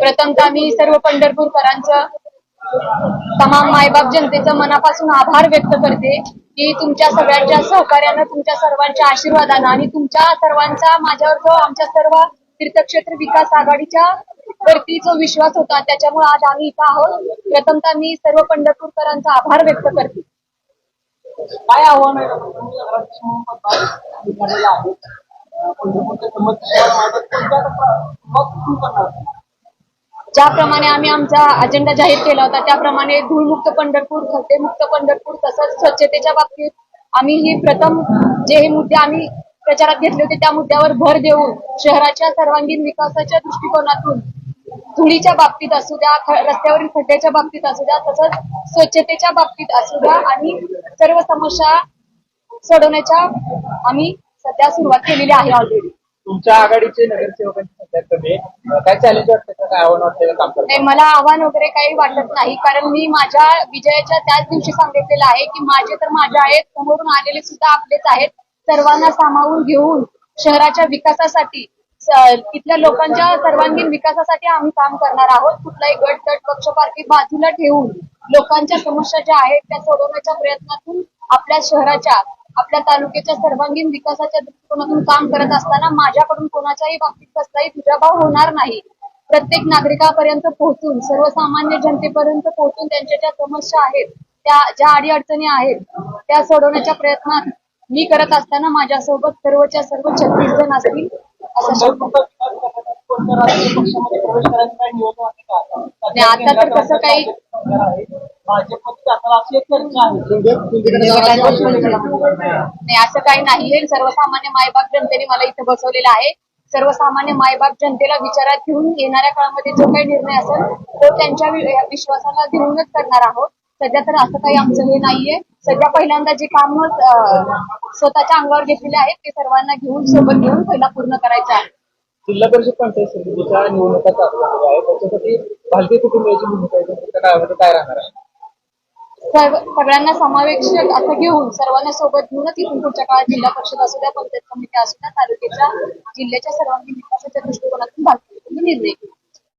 प्रथमतः मी सर्व पंढरपूरकरांचं तमाम मायबाप जनतेचं मनापासून आभार व्यक्त करते की तुमच्या सगळ्यांच्या सहकार्यानं तुमच्या सर्वांच्या आशीर्वादानं आणि तुमच्या सर्वांचा माझ्यावर जो आमच्या सर्व तीर्थक्षेत्र विकास आघाडीच्या वरती जो विश्वास होता त्याच्यामुळे आज आम्ही इथं आहोत. प्रथमतः मी सर्व पंढरपूरकरांचा आभार व्यक्त करते. काय आव्हान आहे? ज्याप्रमाणे आम्ही आमचा अजेंडा जाहीर केला होता त्याप्रमाणे धूळमुक्त पंढरपूर खड्डेमुक्त पंढरपूर तसंच स्वच्छतेच्या बाबतीत आम्ही ही प्रथम जे हे मुद्दे आम्ही प्रचारात घेतले होते त्या मुद्द्यावर भर देऊन शहराच्या सर्वांगीण विकासाच्या दृष्टिकोनातून धुळीच्या बाबतीत असू द्या रस्त्यावरील खड्ड्याच्या बाबतीत असू द्या तसंच स्वच्छतेच्या बाबतीत असू द्या आणि सर्व समस्या सोडवण्याच्या आम्ही सध्या सुरुवात केलेली आहे ऑलरेडी तुमच्या आघाडीचे नगरसेवकांची संख्या कमी काय चॅलेंज वाटतं काय आव्हान वाटतं काम नाही मला आव्हान वगैरे काही वाटत नाही. कारण मी माझ्या विजयाच्या त्याच दिवशी सांगितलेलं आहे की माझे तर माझे आहेत समोरून आलेले सुद्धा आपलेच आहेत. सर्वांना सामावून घेऊन शहराच्या विकासासाठी इथल्या लोकांच्या सर्वांगीण विकासासाठी आम्ही काम करणार आहोत. कुठलाही गट तट पक्षपाती बाजूला ठेवून लोकांच्या समस्या ज्या आहेत त्या सोडवण्याच्या प्रयत्नातून आपल्या शहराच्या आपल्या तालुक्याच्या सर्वांगीण विकासाच्या दृष्टिकोनातून काम करत असताना माझ्याकडून कोणाच्याही बाबतीत कसलाही दुजाभाव होणार नाही. प्रत्येक नागरिकापर्यंत पोहोचून सर्वसामान्य जनतेपर्यंत पोहोचून त्यांच्या ज्या समस्या आहेत त्या ज्या अडीअडचणी आहेत त्या सोडवण्याच्या प्रयत्नात मी करत असताना माझ्यासोबत सर्वच्या सर्व छत्तीस जण असतील आता? तर कसं काही- नाही असं काही नाहीये. सर्वसामान्य मायबाप जनतेने मला इथं बसवलेलं आहे. सर्वसामान्य मायबाप जनतेला विचारात घेऊन येणाऱ्या काळामध्ये जो काही निर्णय असेल तो त्यांच्या विश्वासाला घेऊनच करणार आहोत. सध्या तर असं काही आमचं हे नाहीये. सध्या पहिल्यांदा जे काम स्वतःच्या अंगावर घेतलेले आहेत ते सर्वांना घेऊन सोबत घेऊन पहिला पूर्ण करायचं आहे. जिल्हा परिषद पंचायत समितीच्या निवडणुका चालू आहे त्याच्यासाठी भारतीय कुटुंबाची भूमिका काय राहणार आहे? सर्व सगळ्यांना समावेशक असं घेऊन सर्वांना सोबत घेऊनच इथून पुढच्या काळात जिल्हा परिषद असू द्या पंचायत समिती असू द्या तालुक्याच्या जिल्ह्याच्या सर्वांगीण विकासाच्या दृष्टिकोनातून भाग निर्णय घेऊ